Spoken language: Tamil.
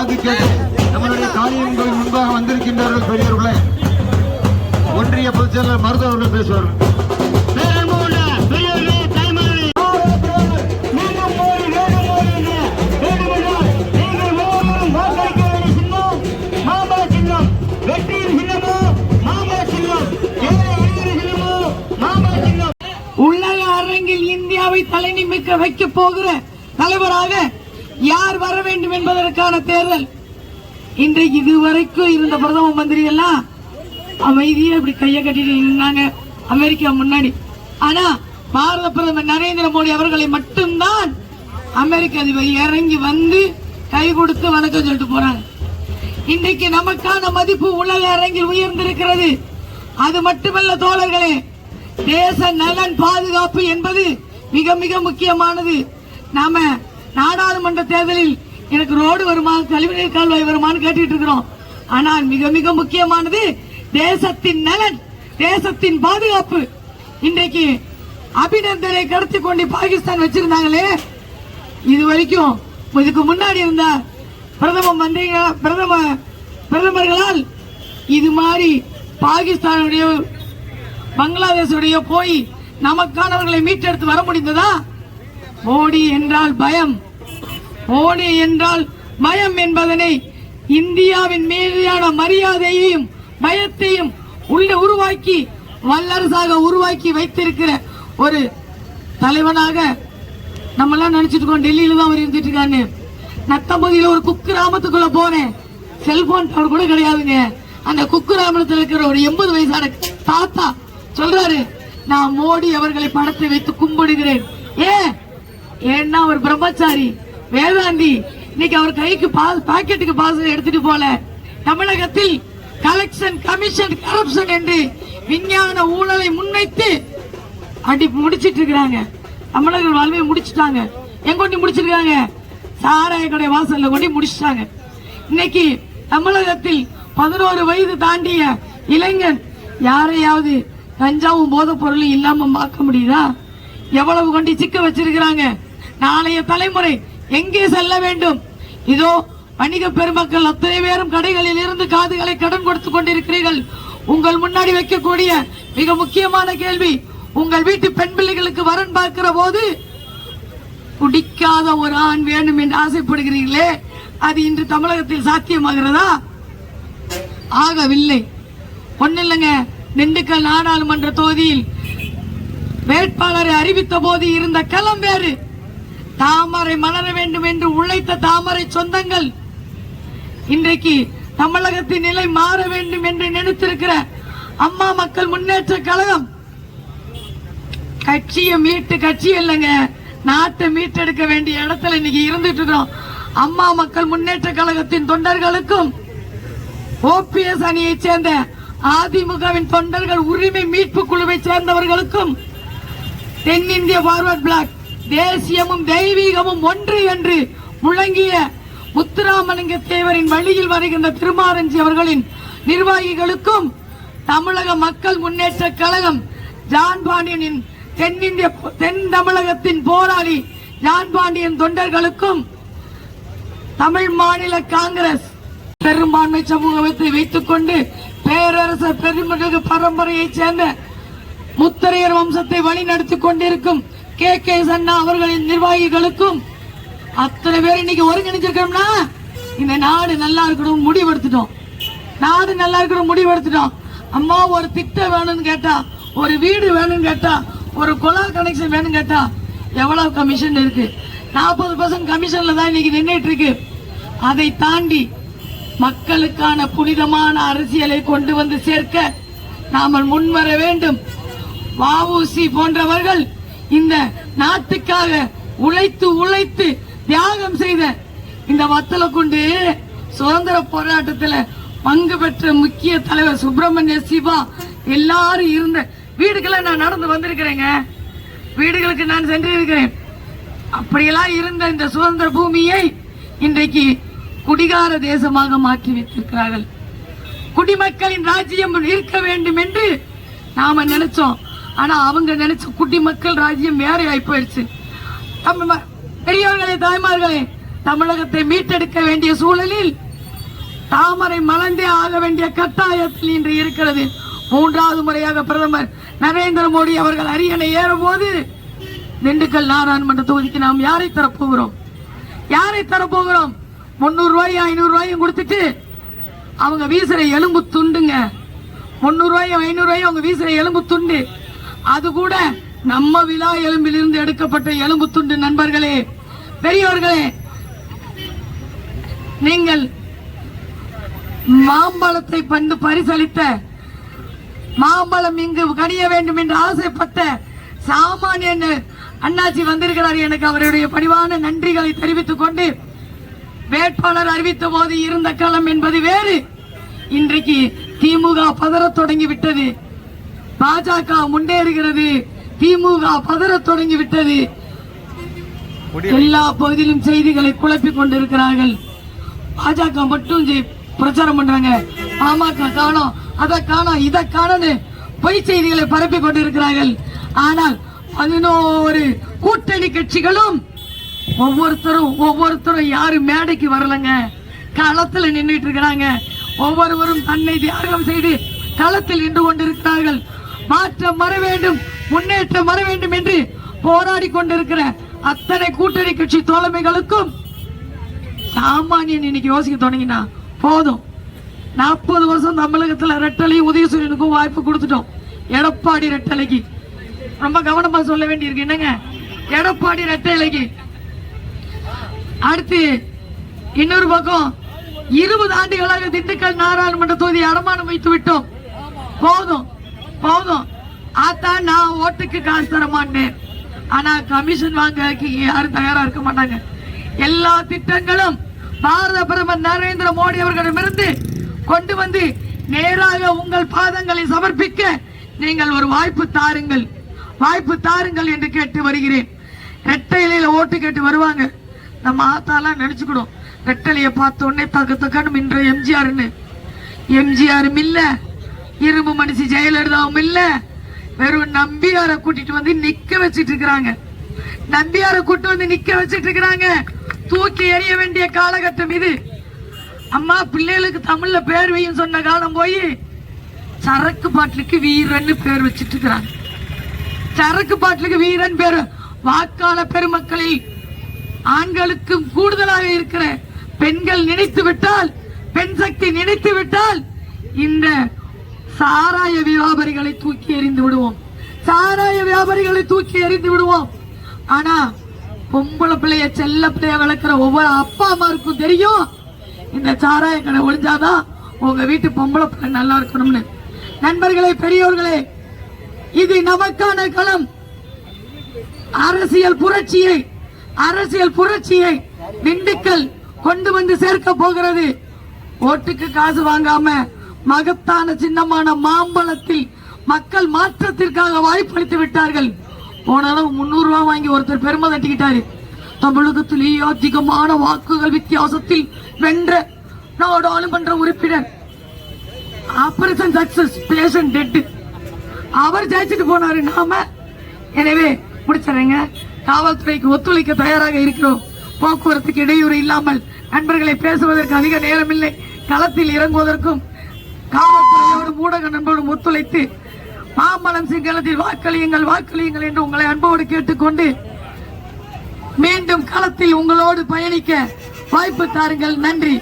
காது கேட்டு நம்மளுடைய காளியன் கோயில் முன்பாக வந்திருக்கின்றார்கள் பெரியவர்களே ஒன்றிய பொதுச் செயலர் மருது அவர்கள் பேசுவார்கள் உலக அரங்கில் இந்தியாவை தலைநிமிக்க வைக்க போகிற தலைவராக யார் வர வேண்டும் என்பதற்கான தேர்தல். இன்றைக்கு இதுவரைக்கும் இருந்த பிரதம மந்திரி எல்லாம் அமைதியா இப்படி கையை கட்டிட்டு நின்னாங்க. அமெரிக்கா முன்னாடி. ஆனா பாரத பிரதமர் நரேந்திர மோடி அவர்களை மட்டும்தான் அமெரிக்க அதிபர் இறங்கி வந்து கை கொடுத்து வணக்கம் சொல்லிட்டு போறாங்க. இன்றைக்கு நமக்கான மதிப்பு உலக அரங்கில் உயர்ந்திருக்கிறது. அது மட்டுமல்ல தோழர்களே தேச நலன் பாதுகாப்பு என்பது மிக மிக முக்கியமானது. நாம நாடாளுமன்ற தேர்தலில் எனக்கு ரோடு வருமா கழிவுநீர் கால்வாய் வருமான்னு கேட்டுட்டு இருக்கிறோம் ஆனால் மிக மிக முக்கியமானது தேசத்தின் நலன் தேசத்தின் பாதுகாப்பு. இன்றைக்கு அபிநந்தனை கடத்தி கொண்டு பாகிஸ்தான் வச்சிருந்தாங்களே. இது வரைக்கும் இதுக்கு முன்னாடி இருந்த பிரதம மந்திரி பிரதம பிரதமர்களால் இது மாதிரி பாகிஸ்தானுடைய பங்களாதேஷுடைய போய் நமக்கானவர்களை மீட்டெடுத்து வர முடிந்ததா? மோடி என்றால் பயம். மோடி என்றால் பயம் என்பதனை இந்தியாவின் மீதான மரியாதையையும் பயத்தையும் உள்ள உருவாக்கி வல்லரசாக உருவாக்கி வைத்திருக்கிற ஒரு தலைவனாக நம்மெல்லாம் நினைச்சிட்டு இருக்கோம். டெல்லியில தான் அவர் இருந்துட்டு இருக்கான்னு நத்தம்பதியில ஒரு குக்கிராமத்துக்குள்ள போனேன். செல்போன் டவர் கூட கிடையாதுங்க. அந்த குக்கிராமத்தில் இருக்கிற ஒரு எண்பது வயசான தாத்தா சொல்றாரு நான் மோடி அவர்களை படத்தை வைத்து கும்பிடுகிறேன். ஏன்? ஏன்னா அவர் பிரம்மச்சாரி வேதாந்தி. இன்னைக்கு அவர் கைக்கு பால் பாக்கெட்டுக்கு பாஸ் எடுத்துட்டு போல. தமிழகத்தில் கலெக்ஷன் கமிஷன் கரப்ஷன் என்று விஞ்ஞான ஊழலை முன்வைத்து அடி முடிச்சிட்டு இருக்கிறாங்க தமிழர்கள் வாழ்வை முடிச்சிட்டாங்க. எங்க கொண்டு முடிச்சிருக்காங்க? சாராய கடை வாசல்ல கொண்டு முடிச்சிட்டாங்க. இன்னைக்கு தமிழகத்தில் பதினோரு வயது தாண்டிய இளைஞன் யாரையாவது கஞ்சாவும் போதைப் பொருளும் இல்லாம பார்க்க முடியுதா? எவ்வளவு கொண்டு சிக்க வச்சிருக்கிறாங்க? நாளைய தலைமுறை எங்கே செல்ல வேண்டும்? இதோ வணிக பெருமக்கள் அத்தனை பேரும் கடைகளில் இருந்து காதுகளை கடன் கொடுத்து கொண்டிருக்கிறீர்கள். உங்கள் முன்னாடி வைக்கக்கூடிய மிக முக்கியமான கேள்வி உங்கள் வீட்டு பெண் பிள்ளைகளுக்கு வரன் பார்க்கிற போது குடிக்காத ஒரு ஆண் வேண்டும் என்று ஆசைப்படுகிறீர்களே அது இன்று தமிழகத்தில் சாத்தியமாகிறதா? ஆகவில்லை. ஒண்ணு இல்லைங்க திண்டுக்கல் நாடாளுமன்ற தொகுதியில் வேட்பாளரை அறிவித்த போது இருந்த களம் வேறு. தாமரை மலர வேண்டும் என்று உழைத்த தாமரை சொந்தங்கள். இன்றைக்கு தமிழகத்தின் நிலை மாற வேண்டும் என்று நினைத்திருக்கிற அம்மா மக்கள் முன்னேற்ற கழகம். கட்சியை மீட்டு கட்சி இல்லைங்க நாட்டை மீட்டெடுக்க வேண்டிய இடத்துல இன்னைக்கு இருந்துட்டு இருக்கிறோம். அம்மா மக்கள் முன்னேற்ற கழகத்தின் தொண்டர்களுக்கும் ஓபிஎஸ் அணியைச் சேர்ந்த அதிமுகவின் தொண்டர்கள் உரிமை மீட்பு குழுவை சேர்ந்தவர்களுக்கும் தென்னிந்திய பார்வர்ட் பிளாக் தேசியமும் தெய்வீகமும் ஒன்று என்று முழங்கிய முத்துராமலிங்க தேவரின் வழியில் வருகின்ற திருமாரஞ்சி அவர்களின் நிர்வாகிகளுக்கும் தமிழக மக்கள் முன்னேற்ற கழகம் ஜான் பாண்டியனின் தென்னிந்திய தென் தமிழகத்தின் போராளி ஜான் பாண்டியன் தொண்டர்களுக்கும் தமிழ் மாநில காங்கிரஸ் பெரும்பான்மை சமூகத்தை வைத்துக் கொண்டு பேரரசர் பெருமிகு பரம்பரையைச் சேர்ந்த முத்தரையர் வம்சத்தை வழிநடத்திக் கொண்டிருக்கும் கே கே சன்னா அவர்களின் நிர்வாகிகளுக்கும் அத்தனை பேர் இன்னைக்கு ஒருங்கிணைஞ்சிருக்கோம்னா இந்த நாடு நல்லா இருக்கணும் முடிவெடுத்துட்டோம். நாடு நல்லா இருக்கணும் முடிவெடுத்துட்டோம். அம்மா ஒரு திட்டம் வேணும்னு கேட்டா ஒரு வீடு வேணும்னு கேட்டா ஒரு குழாய் கனெக்ஷன் வேணும்னு கேட்டா எவ்வளவு கமிஷன் இருக்கு? நாற்பது பர்சன்ட் கமிஷன்ல தான் இன்னைக்கு நின்றுட்டு இருக்கு அதை தாண்டி மக்களுக்கான புனிதமான அரசியலை கொண்டு வந்து சேர்க்க நாம முன்வர வேண்டும். வஉசி போன்றவர்கள் இந்த நாட்டுக்காக உழைத்து உழைத்து தியாகம் செய்த இந்த வத்தல கொண்டு சுதந்திர போராட்டத்துல பங்கு பெற்ற முக்கிய தலைவர் சுப்பிரமணிய சிவா எல்லாரும் இருந்த வீடுகளை நான் நடந்து வந்திருக்கிறேங்க. வீடுகளுக்கு நான் சென்றிருக்கிறேன். அப்படியெல்லாம் இருந்த இந்த சுதந்திர பூமியை இன்றைக்கு குடிகார தேசமாக மாற்றி வைத்திருக்கிறார்கள். குடிமக்களின் ராஜ்யம் இருக்க வேண்டும் என்று நாம நினைச்சோம். ஆனா அவங்க நினைச்ச குடிமக்கள் ராஜ்யம் வேற ஆகி போயிடுச்சு தமிழ் பெரியவர்களே தாய்மார்களே தமிழகத்தை மீட்டெடுக்க வேண்டிய சூழலில் தாமரை மலர்ந்தே ஆக வேண்டிய கட்டாயத்தில் இன்று இருக்கிறது. மூன்றாவது முறையாக பிரதமர் நரேந்திர மோடி அவர்கள் அரியணை ஏறும்போது திண்டுக்கல் நாடாளுமன்ற தொகுதிக்கு நாம் யாரை தரப்போகிறோம்? யாரை தரப்போகிறோம்? முன்னூறு ரூபாயும் ஐநூறு ரூபாயும் கொடுத்துட்டு அவங்க வீசுற எலும்பு துண்டுங்க. முன்னூறு ரூபாயும் ஐநூறு ரூபாயும் அவங்க வீசுற எலும்பு துண்டு. அது கூட நம்ம விழா எலும்பிலிருந்து எடுக்கப்பட்ட எலும்பு துண்டு நண்பர்களே பெரியவர்களே நீங்கள் மாம்பழத்தை பண்டு பரிசளித்த மாம்பழம் இங்கு கனிய வேண்டும் என்று ஆசைப்பட்ட சாமானியன் அண்ணாச்சி வந்திருக்கிறார். எனக்கு அவருடைய பணிவான நன்றிகளை தெரிவித்துக் கொண்டு வேட்பாளர் அறிவித்த போது இருந்த களம் என்பது வேறு. இன்றைக்கு திமுக பதறத் தொடங்கி விட்டது. பாஜக முன்னேறுகிறது. திமுக பதறத் தொடங்கி விட்டது எல்லா பகுதியிலும் செய்திகளை குழப்பிக் கொண்டிருக்கிறார்கள். பாஜக மட்டும் பிரச்சாரம் பண்றாங்க. பாமக காணோம் அதை காணோம் இதை காணோம்னு பொய் செய்திகளை பரப்பிக் கொண்டிருக்கிறார்கள். ஆனால் பதினோரு கூட்டணி கட்சிகளும் ஒவ்வொருத்தரும் ஒவ்வொருத்தரும் யாரும் மேடைக்கு வரலங்க. களத்துல நின்றுட்டு இருக்கிறாங்க. ஒவ்வொருவரும் தன்னை தியாகம் செய்து களத்தில் நின்று கொண்டிருக்கிறார்கள். மாற்றம் வர வேண்டும் முன்னேற்றம் வர வேண்டும் என்று போராடி கொண்டிருக்கிற அத்தனை கூட்டணி கட்சி தோழமைகளுக்கும் சாமானியன் இன்னைக்கு யோசிக்க தொடங்கினா போதும். நாற்பது வருஷம் தமிழகத்தில் ரெட்டலையும் உதயசூரியனுக்கும் வாய்ப்பு கொடுத்துட்டோம். எடப்பாடி ரெட்டலைக்கு. ரொம்ப கவனமா சொல்ல வேண்டியிருக்கு. என்னங்க? எடப்பாடி ரெட்டலைக்கு. அடுத்து இன்னொரு பக்கம் இருபது ஆண்டுகளாக திண்டுக்கல் நாடாளுமன்ற தொகுதி அடமானம் வைத்து விட்டோம். போதும். போதும். ஆத்தா நான் ஓட்டுக்கு காசு தர மாட்டேன் ஆனா கமிஷன் வாங்க யாரும் தயாரா இருக்க மாட்டாங்க. எல்லா திட்டங்களும் பாரத பிரதமர் நரேந்திர மோடி அவர்களிடமிருந்து கொண்டு வந்து நேராக உங்கள் பாதங்களை சமர்ப்பிக்க நீங்கள் ஒரு வாய்ப்பு தாருங்கள். வாய்ப்பு தாருங்கள் என்று கேட்டு வருகிறேன். ரெட்டையில ஓட்டு கேட்டு வருவாங்க. நம்ம ஆத்தாலாம் நினைச்சுக்கணும் ரெட்டலையை பார்த்த உடனே தக்க தக்கன்னு மின்ற எம்ஜிஆர்னு. எம்ஜிஆரும் இல்லை. இரும்பு மனுஷி ஜெயலலிதாவும் இல்ல. வெறும் நம்பியார கூட்டிட்டு வந்து நிக்க வச்சிட்டு இருக்கிறாங்க. நம்பியார கூட்டு வந்து நிக்க வச்சிட்டு இருக்கிறாங்க. தூக்கி எறிய வேண்டிய காலகட்டம் இது. அம்மா பிள்ளைகளுக்கு தமிழ்ல பேர் வையும் சொன்ன காலம் போய் சரக்கு பாட்டிலுக்கு வீரன்னு பேர் வச்சிட்டு இருக்கிறாங்க. சரக்கு பாட்டிலுக்கு வீரன் பேர் வாக்காள பெருமக்களில் ஆண்களுக்கும் கூடுதலாக இருக்கிற பெண்கள் நினைத்து விட்டால் பெண் சக்தி நினைத்து விட்டால் இந்த சாராய வியாபாரிகளை தூக்கி எறிந்து விடுவோம். சாராய வியாபாரிகளை தூக்கி எறிந்து விடுவோம். ஆனா பொம்பளை பிள்ளைய செல்ல பிள்ளைய வளர்க்கிற ஒவ்வொரு அப்பா அம்மாருக்கும் தெரியும். இந்த சாராய கடை ஒழிஞ்சாதான் உங்க வீட்டு பொம்பளை பிள்ளை நல்லா இருக்கணும்னு. நண்பர்களே பெரியோர்களே இது நமக்கான களம். அரசியல் புரட்சியை அரசியல் புரட்சியை திண்டுக்கல் கொண்டு வந்து சேர்க்க போகிறது. ஓட்டுக்கு காசு வாங்காம மகத்தான சின்னமான மாம்பழத்தில் மக்கள் மாற்றத்திற்காக வாய்ப்பளித்து விட்டார்கள். போனாலும் முன்னூறு ரூபாய் வாங்கி ஒருத்தர் பெருமை தட்டிக்கிட்டாரு. தமிழகத்திலேயே அதிகமான வாக்குகள் வித்தியாசத்தில் வென்ற நாடாளுமன்ற உறுப்பினர். ஆபரேஷன் சக்சஸ் பேஷன் டெட் அவர் ஜெயிச்சுட்டு போனாரு. நாம எனவே முடிச்சிடுறேங்க. காவல்துறைக்கு ஒத்துழைக்க தயாராக இருக்கிறோம். போக்குவரத்துக்கு இடையூறு இல்லாமல் நண்பர்களை பேசுவதற்கு அதிக நேரம் இல்லை களத்தில் இறங்குவதற்கும் காவல்துறையோடு ஊடக நண்பரோடும் ஒத்துழைத்து மாம்பழம் சிங்களத்தில் வாக்களியுங்கள் வாக்களியுங்கள் என்று உங்களை அன்போடு கேட்டுக்கொண்டு மீண்டும் களத்தில் உங்களோடு பயணிக்க வாய்ப்பு தாருங்கள். நன்றி.